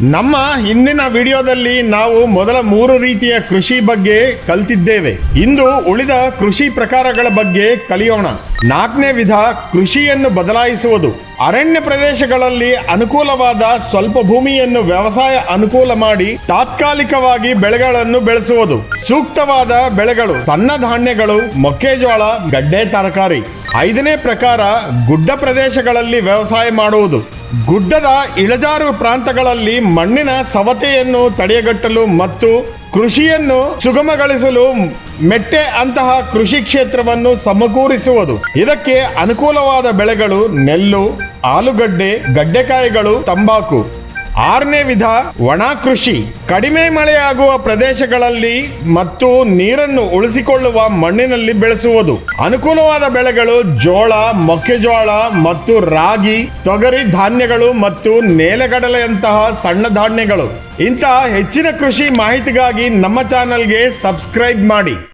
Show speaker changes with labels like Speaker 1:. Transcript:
Speaker 1: ನಮ್ಮ ಹಿಂದಿನ ವಿಡಿಯೋದಲ್ಲಿ ನಾವು ಮೊದಲ ಮೂರು ರೀತಿಯ ಕೃಷಿ ಬಗ್ಗೆ ಕಲ್ತಿದ್ದೇವೆ. ಇಂದು ಉಳಿದ ಕೃಷಿ ಪ್ರಕಾರಗಳ ಬಗ್ಗೆ ಕಲಿಯೋಣ. ನಾಲ್ಕನೇ ವಿಧ ಕೃಷಿಯನ್ನು ಬದಲಾಯಿಸುವುದು. ಅರಣ್ಯ ಪ್ರದೇಶಗಳಲ್ಲಿ ಅನುಕೂಲವಾದ ಸ್ವಲ್ಪ ಭೂಮಿಯನ್ನು ವ್ಯವಸಾಯ ಅನುಕೂಲ ಮಾಡಿ ತಾತ್ಕಾಲಿಕವಾಗಿ ಬೆಳೆಗಳನ್ನು ಬೆಳೆಸುವುದು. ಸೂಕ್ತವಾದ ಬೆಳೆಗಳು ಸಣ್ಣ ಧಾನ್ಯಗಳು, ಮೊಕ್ಕೆಜೋಳ, ಗಡ್ಡೆ ತರಕಾರಿ. ಐದನೇ ಪ್ರಕಾರ ಗುಡ್ಡ ಪ್ರದೇಶಗಳಲ್ಲಿ ವ್ಯವಸಾಯ ಮಾಡುವುದು. ಗುಡ್ಡದ ಇಳಜಾರು ಪ್ರಾಂತಗಳಲ್ಲಿ ಮಣ್ಣಿನ ಸವತೆಯನ್ನು ತಡೆಯಗಟ್ಟಲು ಮತ್ತು ಕೃಷಿಯನ್ನು ಸುಗಮಗೊಳಿಸಲು ಮೆಟ್ಟೆ ಅಂತಹ ಕೃಷಿ ಕ್ಷೇತ್ರವನ್ನು ಸಮಕೂರಿಸುವುದು ಇದಕ್ಕೆ ಅನುಕೂಲವಾದ ಬೆಳೆಗಳು ನೆಲ್ಲು, ಆಲೂಗಡ್ಡೆ, ಗಡ್ಡೆಕಾಯಿಗಳು, ತಂಬಾಕು. ಆರನೇ ವಿಧ ಒಣ ಕೃಷಿ. ಕಡಿಮೆ ಮಳೆಯಾಗುವ ಪ್ರದೇಶಗಳಲ್ಲಿ ಮತ್ತು ನೀರನ್ನು ಉಳಿಸಿಕೊಳ್ಳುವ ಮಣ್ಣಿನಲ್ಲಿ ಬೆಳೆಸುವುದು. ಅನುಕೂಲವಾದ ಬೆಳೆಗಳು ಜೋಳ, ಮೆಕ್ಕೆಜೋಳ ಮತ್ತು ರಾಗಿ, ತೊಗರಿ ಧಾನ್ಯಗಳು ಮತ್ತು ನೇಲಗಡಲೆಯಂತಹ ಸಣ್ಣ ಧಾನ್ಯಗಳು. ಇಂತಹ ಹೆಚ್ಚಿನ ಕೃಷಿ ಮಾಹಿತಿಗಾಗಿ ನಮ್ಮ ಚಾನಲ್ಗೆ ಸಬ್ಸ್ಕ್ರೈಬ್ ಮಾಡಿ.